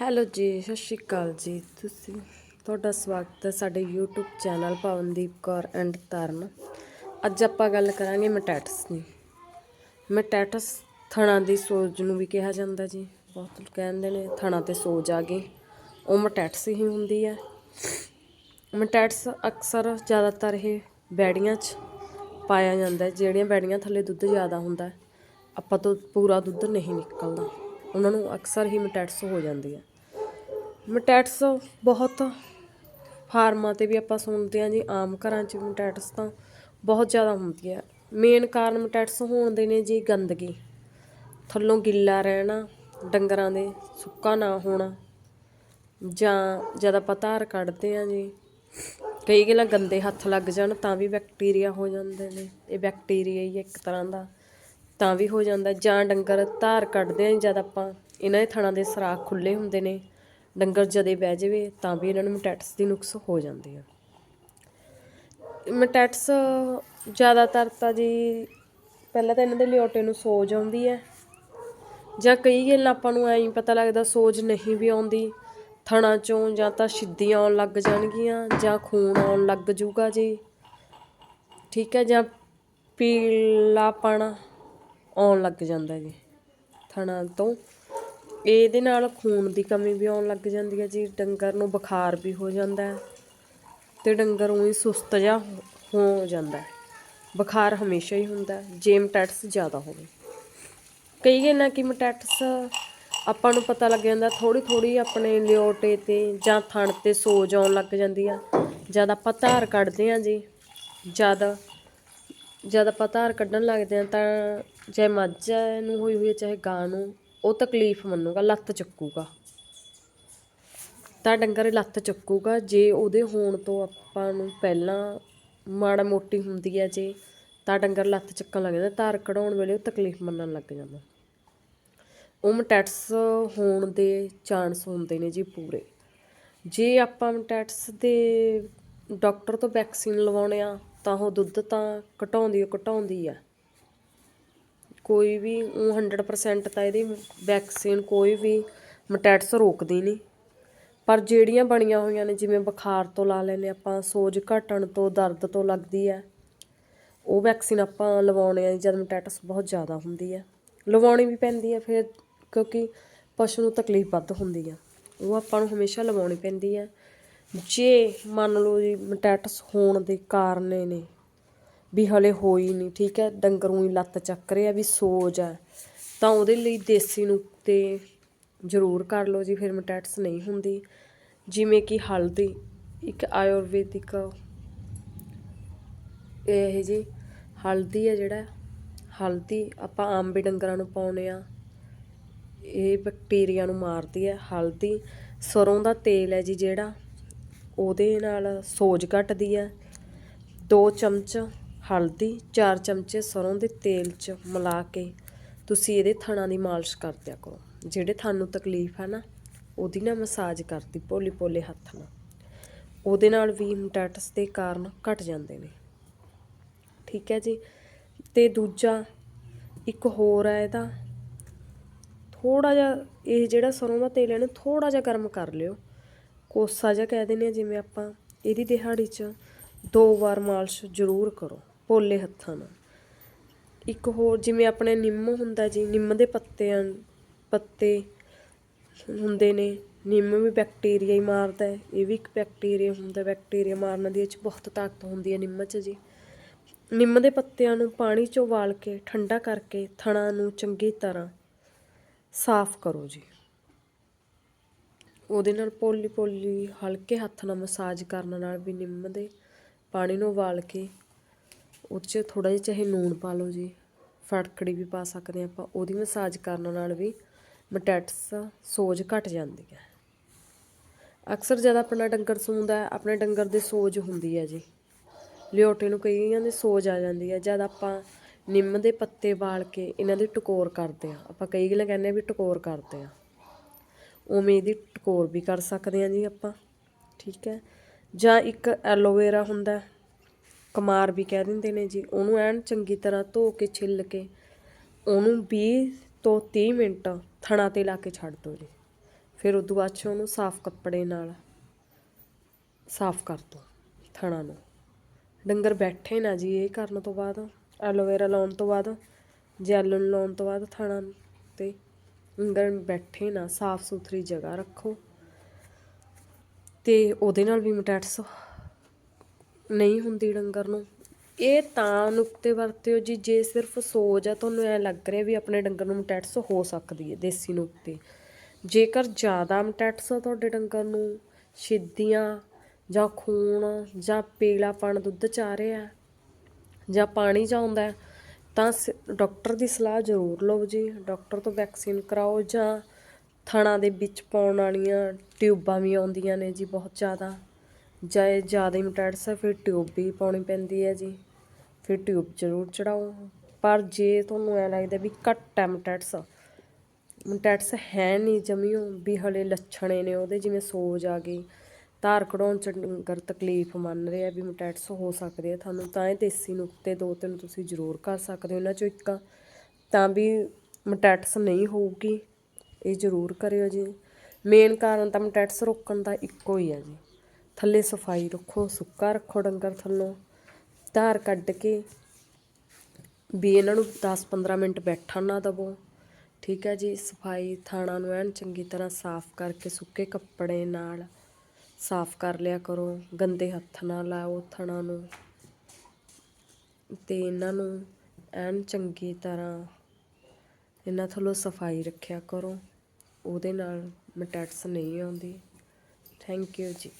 Hello ਜੀ, ਸਤਿ ਸ਼੍ਰੀ ਅਕਾਲ ਜੀ। ਤੁਸੀਂ, ਤੁਹਾਡਾ ਸਵਾਗਤ ਹੈ ਸਾਡੇ YouTube channel Pavandeep Kaur and Taran. ਅੱਜ ਆਪਾਂ ਗੱਲ ਕਰਾਂਗੇ ਮਟੈਟਸ ਦੀ। ਮਟੈਟਸ ਥਣਾ ਦੀ ਸੋਜ ਨੂੰ ਵੀ ਕਿਹਾ ਜਾਂਦਾ ਜੀ। ਬਹੁਤ ਲੋਕ ਕਹਿੰਦੇ ਨੇ ਥਣਾ ਤੇ ਸੋਜ ਆ ਗਈ। ਉਹ ਮਟੈਟਸ ਹੀ ਹੁੰਦੀ ਹੈ। ਮਟੈਟਸ ਅਕਸਰ ਜ਼ਿਆਦਾਤਰ ਇਹ ਬੈੜੀਆਂ 'ਚ ਪਾਇਆ ਜਾਂਦਾ ਜਿਹੜੀਆਂ ਬੈੜੀਆਂ ਥੱਲੇ ਦੁੱਧ ਜ਼ਿਆਦਾ ਹੁੰਦਾ ਆਪਾਂ ਤੋਂ ਪੂਰਾ ਦੁੱਧ ਨਹੀਂ ਨਿਕਲਦਾ। ਉਹਨਾਂ ਨੂੰ ਅਕਸਰ ਹੀ ਮਟੈਟਸ ਹੋ ਜਾਂਦੀ ਹੈ ਮਟੈਟਸ ਬਹੁਤ ਫਾਰਮਾਂ ਤੇ ਵੀ ਆਪਾਂ ਸੁਣਦੇ ਹਾਂ ਜੀ, ਆਮ ਘਰਾਂ 'ਚ ਮਟੈਟਸ ਤਾਂ ਬਹੁਤ ਜ਼ਿਆਦਾ ਹੁੰਦੀ ਹੈ ਮੇਨ ਕਾਰਨ ਮਟੈਟਸ ਹੋਣ ਦੇ ਨੇ ਜੀ ਗੰਦਗੀ। ਥੱਲੋਂ ਗਿੱਲਾ ਰਹਿਣਾ, ਡੰਗਰਾਂ ਦੇ ਸੁੱਕਾ ਨਾ ਹੋਣਾ, ਜਾਂ ਜਦ ਆਪਾਂ ਧਾਰ ਕੱਢਦੇ ਹਾਂ ਜੀ, ਕਈ ਗੱਲਾਂ ਗੰਦੇ ਹੱਥ ਲੱਗ ਜਾਣ ਤਾਂ ਵੀ ਬੈਕਟੀਰੀਆ ਹੋ ਜਾਂਦੇ ਨੇ। ਇਹ ਬੈਕਟੀਰੀਆ ਹੀ ਹੈ ਇੱਕ ਤਰ੍ਹਾਂ ਦਾ ਤਾਂ ਵੀ ਹੋ ਜਾਂਦਾ। ਜਾਂ ਡੰਗਰ ਧਾਰ ਕੱਢਦੇ ਆ ਜਦ ਆਪਾਂ ਇਹਨਾਂ ਦੇ ਥਣਾਂ ਦੇ ਸਰਾਖ ਖੁੱਲੇ ਹੁੰਦੇ ਨੇ, ਡੰਗਰ ਜਦੇ ਬਹਿ ਜਾਵੇ ਤਾਂ ਵੀ ਇਹਨਾਂ ਨੂੰ ਮਟੈਟਸ ਦੀ ਨੁਕਸ ਹੋ ਜਾਂਦੀ ਆ। ਮਟੈਟਸ ਜ਼ਿਆਦਾਤਰ ਤਾਂ ਜੀ ਪਹਿਲਾਂ ਤਾਂ ਇਹਨਾਂ ਦੇ ਲਿਓਟੇ ਨੂੰ ਸੋਜ ਆਉਂਦੀ ਹੈ। ਜਾਂ ਕਈ ਗੱਲ ਆਪਾਂ ਨੂੰ ਐਂ ਪਤਾ ਲੱਗਦਾ ਸੋਜ ਨਹੀਂ ਵੀ ਆਉਂਦੀ, ਥਣਾ ਚੋਂ ਜਾਂ ਤਾਂ ਸ਼ਿੱਧੀਆਂ ਆਉਣ ਲੱਗ ਜਾਣਗੀਆਂ ਜਾਂ ਖੂਨ ਆਉਣ ਲੱਗ ਜੂਗਾ ਜੀ। ਠੀਕ ਹੈ ਜਾਂ ਪੀਲਾ ਪੀਲਾਪਣ ਆਉਣ ਲੱਗ ਜਾਂਦਾ ਜੀ ਥਣਾ ਤੋਂ। ਇਹਦੇ ਨਾਲ ਖੂਨ ਦੀ ਕਮੀ ਵੀ ਆਉਣ ਲੱਗ ਜਾਂਦੀ ਹੈ ਜੀ ਡੰਗਰ ਨੂੰ ਬੁਖਾਰ ਵੀ ਹੋ ਜਾਂਦਾ ਹੈ ਤੇ ਡੰਗਰ ਉਹੀ ਸੁਸਤ ਜਿਹਾ ਹੋ ਜਾਂਦਾ ਬੁਖਾਰ ਹਮੇਸ਼ਾ ਹੀ ਹੁੰਦਾ ਹੈ, ਜੇ ਮਟੈਟਸ ਜ਼ਿਆਦਾ ਹੋਵੇ। ਕਈ ਇਹਨਾਂ ਕਿ ਮਟੈਟਸ ਆਪਾਂ ਨੂੰ ਪਤਾ ਲੱਗ ਜਾਂਦਾ ਥੋੜੀ ਥੋੜੀ ਆਪਣੇ ਲਿਓਟੇ ਤੇ ਜਾਂ ਥਣ ਤੇ ਸੋਜ ਆਉਣ ਲੱਗ ਜਾਂਦੀ ਆ। ਜਦ ਆਪਾਂ ਧਾਰ ਕੱਢਦੇ ਆ ਜੀ ਜਦ ਜਦ ਆਪਾਂ ਧਾਰ ਕੱਢਣ ਲੱਗਦੇ ਆ ਤਾਂ ਚਾਹੇ ਮੱਝ ਨੂੰ ਹੋਈ ਹੋਈ ਹੈ ਚਾਹੇ ਗਾਂ ਨੂੰ, ਉਹ ਤਕਲੀਫ ਮੰਨੂਗਾ, ਲੱਤ ਚੱਕੂਗਾ। ਤਾਂ ਡੰਗਰ ਲੱਤ ਚੱਕੂਗਾ, ਜੇ ਉਹਦੇ ਹੋਣ ਤੋਂ ਆਪਾਂ ਨੂੰ ਪਹਿਲਾਂ ਮਾੜਾ ਮੋਟੀ ਹੁੰਦੀ ਹੈ ਜੇ, ਤਾਂ ਡੰਗਰ ਲੱਤ ਚੱਕਣ ਲੱਗ ਜਾਂਦਾ, ਧਾਰ ਕਢਾਉਣ ਵੇਲੇ ਉਹ ਤਕਲੀਫ ਮੰਨਣ ਲੱਗ ਜਾਂਦਾ। ਉਹ ਮਟੈਟਸ ਹੋਣ ਦੇ ਚਾਂਸ ਹੁੰਦੇ ਨੇ ਜੀ ਪੂਰੇ। ਜੇ ਆਪਾਂ ਮਟੈਟਸ ਦੇ ਡਾਕਟਰ ਤੋਂ ਵੈਕਸੀਨ ਲਵਾਉਣੇ ਆ, ਤਾਂ ਉਹ ਦੁੱਧ ਤਾਂ ਘਟਾਉਂਦੀ ਓ ਘਟਾਉਂਦੀ ਆ। ਕੋਈ ਵੀ ਊਂ 100% ਤਾਂ ਇਹਦੀ ਵੈਕਸੀਨ ਕੋਈ ਵੀ ਮਟੈਟਸ ਰੋਕਦੀ ਨਹੀਂ। ਪਰ ਜਿਹੜੀਆਂ ਬਣੀਆਂ ਹੋਈਆਂ ਨੇ, ਜਿਵੇਂ ਬੁਖਾਰ ਤੋਂ ਲਾ ਲੈਨੇ ਆਪਾਂ, ਸੋਜ ਘਟਣ ਤੋਂ, ਦਰਦ ਤੋਂ ਲੱਗਦੀ ਹੈ, ਉਹ ਵੈਕਸੀਨ ਆਪਾਂ ਲਵਾਉਣੇ ਆ ਜਦ ਮਟੈਟਸ ਬਹੁਤ ਜ਼ਿਆਦਾ ਹੁੰਦੀ ਹੈ। ਲਵਾਉਣੀ ਵੀ ਪੈਂਦੀ ਹੈ ਫਿਰ, ਕਿਉਂਕਿ ਪਸ਼ੂ ਨੂੰ ਤਕਲੀਫ ਵੱਧ ਹੁੰਦੀ ਹੈ ਉਹ ਆਪਾਂ ਨੂੰ ਹਮੇਸ਼ਾ ਲਵਾਉਣੀ ਪੈਂਦੀ ਹੈ। ਜੇ ਮੰਨ ਲਓ ਜੀ, ਮਟੈਟਸ ਹੋਣ ਦੇ ਕਾਰਨ ਇਹ ਨੇ ਵੀ ਹਲੇ ਹੋਈ ਨਹੀਂ, ਠੀਕ ਹੈ? ਡੰਗਰ ਊਂ ਹੀ ਲੱਤ ਚੱਕ ਰਿਹਾ ਵੀ ਸੋਜ ਹੈ ਤਾਂ ਉਹਦੇ ਲਈ ਦੇਸੀ ਨੁਕਤੇ ਜ਼ਰੂਰ ਕਰ ਲਓ ਜੀ, ਫਿਰ ਮਟੈਟਸ ਨਹੀਂ ਹੁੰਦੀ। ਜਿਵੇਂ ਕਿ ਹਲਦੀ, ਇੱਕ ਆਯੁਰਵੈਦਿਕ ਇਹ ਜੀ, ਹਲਦੀ ਹੈ ਜਿਹੜਾ, ਹਲਦੀ ਆਪਾਂ ਆਮ ਵੀ ਡੰਗਰਾਂ ਨੂੰ ਪਾਉਨੇ ਆ ਇਹ ਬੈਕਟੀਰੀਆ ਨੂੰ ਮਾਰਦੀ ਹੈ। ਹਲਦੀ ਸਰੋਂ ਦਾ ਤੇਲ ਹੈ ਜੀ ਜਿਹੜਾ, ਉਹਦੇ ਨਾਲ ਸੋਜ ਘਟਦੀ ਹੈ। 2 ਚਮਚ ਹਲਦੀ 4 ਚਮਚੇ ਸਰੋਂ ਦੇ ਤੇਲ 'ਚ ਮਿਲਾ ਕੇ ਤੁਸੀਂ ਇਹਦੇ ਥਣਾਂ ਦੀ ਮਾਲਿਸ਼ ਕਰ ਦਿਆ ਕਰੋ। ਜਿਹੜੇ ਤੁਹਾਨੂੰ ਤਕਲੀਫ ਹੈ ਨਾ, ਉਹਦੀ ਨਾ ਮਸਾਜ ਕਰਦੀ ਪੋਲੀ ਪੋਲੇ ਹੱਥ ਨਾਲ। ਉਹਦੇ ਨਾਲ ਵੀ ਮਟੈਟਸ ਦੇ ਕਾਰਨ ਘਟ ਜਾਂਦੇ ਨੇ। ਠੀਕ ਹੈ ਜੀ? ਤੇ ਦੂਜਾ ਇੱਕ ਹੋਰ ਹੈ ਇਹਦਾ। ਥੋੜਾ ਜਿਹਾ ਇਹ ਜਿਹੜਾ ਸਰੋਂ ਦਾ ਤੇਲ ਹੈ ਨਾ ਥੋੜਾ ਜਿਹਾ ਗਰਮ ਕਰ ਲਿਓ। ਕੋਸਾ ਜਿਹਾ ਕਹਿ ਦਿੰਦੇ ਆ ਜਿਵੇਂ ਆਪਾਂ ਇਹਦੀ ਦਿਹਾੜੀ 'ਚ ਦੋ ਵਾਰ ਮਾਲਿਸ਼ ਜ਼ਰੂਰ ਕਰੋ। ਪੋਲੇ ਹੱਥਾਂ ਨਾਲ। ਇੱਕ ਹੋਰ ਜਿਵੇਂ ਆਪਣੇ ਨਿੰਮ ਹੁੰਦਾ ਜੀ, ਨਿੰਮ ਦੇ ਪੱਤਿਆਂ, ਪੱਤੇ ਹੁੰਦੇ ਨੇ, ਨਿੰਮ ਵੀ ਬੈਕਟੀਰੀਆ ਹੀ ਮਾਰਦਾ ਹੈ, ਇਹ ਵੀ ਇੱਕ ਬੈਕਟੀਰੀਆ ਹੁੰਦਾ ਬੈਕਟੀਰੀਆ ਮਾਰਨ ਦੀ ਇਹ 'ਚ ਬਹੁਤ ਤਾਕਤ ਹੁੰਦੀ ਹੈ ਨਿੰਮ 'ਚ ਜੀ। ਨਿੰਮ ਦੇ ਪੱਤਿਆਂ ਨੂੰ ਪਾਣੀ 'ਚ ਉਬਾਲ ਕੇ ਠੰਡਾ ਕਰਕੇ ਥਣਾਂ ਨੂੰ ਚੰਗੀ ਤਰ੍ਹਾਂ ਸਾਫ਼ ਕਰੋ ਜੀ। ਉਹਦੇ ਨਾਲ ਪੋਲੀ ਪੋਲੀ ਹਲਕੇ ਹੱਥ ਨਾਲ ਮਸਾਜ ਕਰਨ ਨਾਲ ਵੀ ਨਿੰਮ ਦੇ ਪਾਣੀ ਨੂੰ ਉਬਾਲ ਕੇ ਉਹ 'ਚ ਥੋੜਾ ਜਿਹਾ ਚਾਹੇ ਲੂਣ ਪਾ ਲਓ ਜੀ, ਫੜਕੜੀ ਵੀ ਪਾ ਸਕਦੇ ਹਾਂ ਆਪਾਂ, ਉਹਦੀ ਮਸਾਜ ਕਰਨ ਨਾਲ ਵੀ ਮਟੈਟਸ ਸੋਜ ਘਟ ਜਾਂਦੀ ਹੈ। ਅਕਸਰ ਜਦ ਆਪਣਾ ਡੰਗਰ ਸੂੰਦਾ ਆਪਣੇ ਡੰਗਰ ਦੇ ਸੋਜ ਹੁੰਦੀ ਹੈ ਜੀ। ਲਿਓਟੇ ਨੂੰ ਕਈਆਂ ਦੇ ਸੋਜ ਆ ਜਾਂਦੀ ਹੈ, ਜਦ ਆਪਾਂ ਨਿੰਮ ਦੇ ਪੱਤੇ ਬਾਲ ਕੇ ਇਹਨਾਂ ਦੀ ਟਕੋਰ ਕਰਦੇ ਆ ਆਪਾਂ ਕਈ ਗੱਲਾਂ ਕਹਿੰਦੇ ਆ ਵੀ ਟਕੋਰ ਕਰਦੇ ਆ ਉਵੇਂ ਇਹਦੀ ਟਕੋਰ ਵੀ ਕਰ ਸਕਦੇ ਆ ਜੀ ਆਪਾਂ, ਠੀਕ ਹੈ। ਜਾਂ ਇੱਕ ਐਲੋਵੇਰਾ ਹੁੰਦਾ ਕੁਮਾਰ ਵੀ ਕਹਿ ਦਿੰਦੇ ਨੇ ਜੀ, ਉਹਨੂੰ ਐਨ ਚੰਗੀ ਤਰ੍ਹਾਂ ਧੋ ਕੇ ਛਿੱਲ ਕੇ, ਉਹਨੂੰ 20 ਤੋਂ 30 ਮਿੰਟ ਥਣਾ ਤੇ ਲਾ ਕੇ ਛੱਡ ਦਿਓ ਜੀ। ਫਿਰ ਉਦੋਂ ਬਾਅਦ 'ਚ ਉਹਨੂੰ ਸਾਫ਼ ਕੱਪੜੇ ਨਾਲ ਸਾਫ਼ ਕਰ ਦੋ ਥਣਾ ਨੂੰ। ਡੰਗਰ ਬੈਠੇ ਨਾ ਜੀ ਇਹ ਕਰਨ ਤੋਂ ਬਾਅਦ, ਐਲੋਵੇਰਾ ਲਾਉਣ ਤੋਂ ਬਾਅਦ ਜੈਲਨ ਲਾਉਣ ਤੋਂ ਬਾਅਦ ਥਣਾ ਤੇ ਡੰਗਰ ਬੈਠੇ ਨਾ, ਸਾਫ਼ ਸੁਥਰੀ ਜਗ੍ਹਾ ਰੱਖੋ। ਤੇ ਉਹਦੇ ਨਾਲ ਵੀ ਮਟੈਟਸ ਨਹੀਂ ਹੁੰਦੀ ਡੰਗਰ ਨੂੰ। ਇਹ ਤਾਂ ਨੁਕਤੇ ਵਰਤਿਓ ਜੀ, ਜੇ ਸਿਰਫ ਸੋਜ ਆ, ਤੁਹਾਨੂੰ ਐ ਲੱਗ ਰਿਹਾ ਵੀ ਆਪਣੇ ਡੰਗਰ ਨੂੰ ਮਟੈਟਸ ਹੋ ਸਕਦੀ ਹੈ ਦੇਸੀ ਨੁਕਤੇ। ਜੇਕਰ ਜ਼ਿਆਦਾ ਮਟੈਟਸ ਆ ਤੁਹਾਡੇ ਡੰਗਰ ਨੂੰ, ਛਿੱਦੀਆਂ ਜਾਂ ਖੂਨ ਜਾਂ ਪੀਲਾਪਣ ਦੁੱਧ ਚ ਆ ਰਿਹਾ, ਜਾਂ ਪਾਣੀ ਚ ਆਉਂਦਾ, ਤਾਂ ਸ- ਡਾਕਟਰ ਦੀ ਸਲਾਹ ਜ਼ਰੂਰ ਲਓ ਜੀ। ਡਾਕਟਰ ਤੋਂ ਵੈਕਸੀਨ ਕਰਾਓ ਜਾਂ ਥਣਾ ਦੇ ਵਿੱਚ ਪਾਉਣ ਵਾਲੀਆਂ ਟਿਊਬਾਂ ਵੀ ਆਉਂਦੀਆਂ ਨੇ ਜੀ ਬਹੁਤ ਜ਼ਿਆਦਾ। ਜਾਂ ਇਹ ਜ਼ਿਆਦਾ ਇਮਟੈਟਸ ਹੈ ਫਿਰ ਟਿਊਬ ਵੀ ਪਾਉਣੀ ਪੈਂਦੀ ਹੈ ਜੀ। ਫਿਰ ਟਿਊਬ ਜ਼ਰੂਰ ਚੜਾਓ। ਪਰ ਜੇ ਤੁਹਾਨੂੰ ਐ ਲੱਗਦਾ ਵੀ ਘੱਟ ਹੈ ਮਟੈਟਸ ਮਟੈਟਸ ਹੈ ਨਹੀਂ ਜਮੀਓ, ਵੀ ਹਲੇ ਲੱਛਣੇ ਨੇ ਉਹਦੇ, ਜਿਵੇਂ ਸੋਜ ਆ ਗਈ, ਧਾਰ ਕਢਾਉਣ ਚ ਡੰਗਰ ਤਕਲੀਫ ਮੰਨ ਰਿਹਾ ਵੀ ਮਟੈਟਸ ਹੋ ਸਕਦੇ ਆ ਤੁਹਾਨੂੰ, ਤਾਂ ਇਹ ਦੇਸੀ ਨੁਕਤੇ ਦੋ ਤਿੰਨ ਤੁਸੀਂ ਜ਼ਰੂਰ ਕਰ ਸਕਦੇ ਹੋ ਇਹਨਾਂ ਚੋਂ ਇੱਕ ਤਾਂ ਵੀ ਮਟੈਟਸ ਨਹੀਂ ਹੋਊਗੀ, ਇਹ ਜ਼ਰੂਰ ਕਰਿਓ ਜੀ। ਮੇਨ ਕਾਰਨ ਤਾਂ ਮਟੈਟਸ ਰੋਕਣ ਦਾ ਇੱਕੋ ਹੀ ਹੈ ਜੀ। ਥੱਲੇ ਸਫ਼ਾਈ ਰੱਖੋ, ਸੁੱਕਾ ਰੱਖੋ ਡੰਗਰ ਥੱਲੋਂ। ਧਾਰ ਕੱਢ ਕੇ ਵੀ ਇਹਨਾਂ ਨੂੰ 10-15 ਮਿੰਟ ਬੈਠਣ ਨਾ ਦਵੋ। ਠੀਕ ਹੈ ਜੀ, ਸਫ਼ਾਈ ਥਾਣਾ ਨੂੰ ਐਨ ਚੰਗੀ ਤਰ੍ਹਾਂ ਸਾਫ਼ ਕਰਕੇ ਸੁੱਕੇ ਕੱਪੜੇ ਨਾਲ ਸਾਫ਼ ਕਰ ਲਿਆ ਕਰੋ। ਗੰਦੇ ਹੱਥ ਨਾਲ ਲਾਓ ਥਾਣਾ ਨੂੰ। ਤੇ ਇਹਨਾਂ ਨੂੰ ਐਨ ਚੰਗੀ ਤਰ੍ਹਾਂ ਇਹਨਾਂ ਥੱਲੋਂ ਸਫ਼ਾਈ ਰੱਖਿਆ ਕਰੋ। ਉਹਦੇ ਨਾਲ ਮਟੈਟਸ ਨਹੀਂ ਆਉਂਦੀ। ਥੈਂਕ ਯੂ ਜੀ।